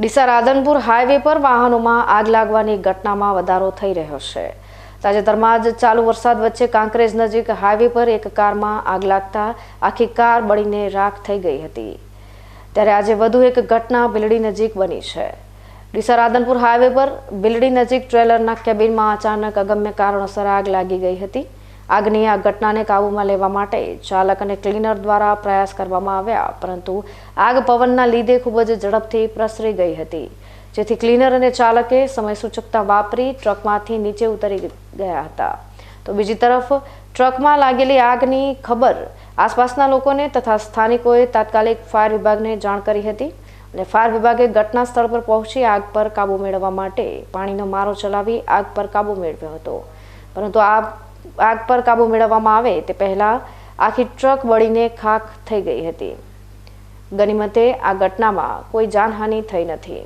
Deesa Radhanpur highway પર વાહનોમાં આગ લાગવાની ઘટનામાં વધારો થઈ રહ્યો છે. તાજેતરમાં જ ચાલુ વરસાદ વચ્ચે કાંકરેજ નજીક હાઈવે પર એક કારમાં આગ લાગતા આખી કાર બળીને રાખ થઈ ગઈ હતી. ત્યારે આજે વધુ એક ઘટના બિલડી નજીક બની છે. ડીસા રાધનપુર હાઈવે પર બિલડી નજીક ટ્રેલરના કેબિનમાં અચાનક અગમ્ય કારણોસર આગ લાગી ગઈ હતી. આગની આ ઘટનાને કાબૂમાં લેવા માટે ચાલક અને ક્લીનર દ્વારા પ્રયાસ કરવામાં આવ્યા, પરંતુ આગ પવનના લીધે ખૂબ જ ઝડપથી પ્રસરી ગઈ હતી. જેથી ક્લીનર અને ચાલકે સમય સૂચકતા વાપરી ટ્રકમાંથી નીચે ઉતરી ગયા હતા. તો બીજી તરફ, ટ્રકમાં લાગેલી આગની ખબર આસપાસના લોકોને તથા સ્થાનિકોએ તાત્કાલિક ફાયર વિભાગને જાણ કરી હતી અને ફાયર વિભાગે ઘટના સ્થળ પર પહોંચી આગ પર કાબૂ મેળવવા માટે પાણીનો મારો ચલાવી આગ પર કાબૂ મેળવ્યો હતો. પરંતુ આ આગ પર કાબુ મેળવવામાં આવે તે પહેલા આખી ટ્રક બળીને ખાખ થઈ ગઈ હતી. ગનિમતે આ ઘટનામાં કોઈ જાનહાનિ થઈ નથી.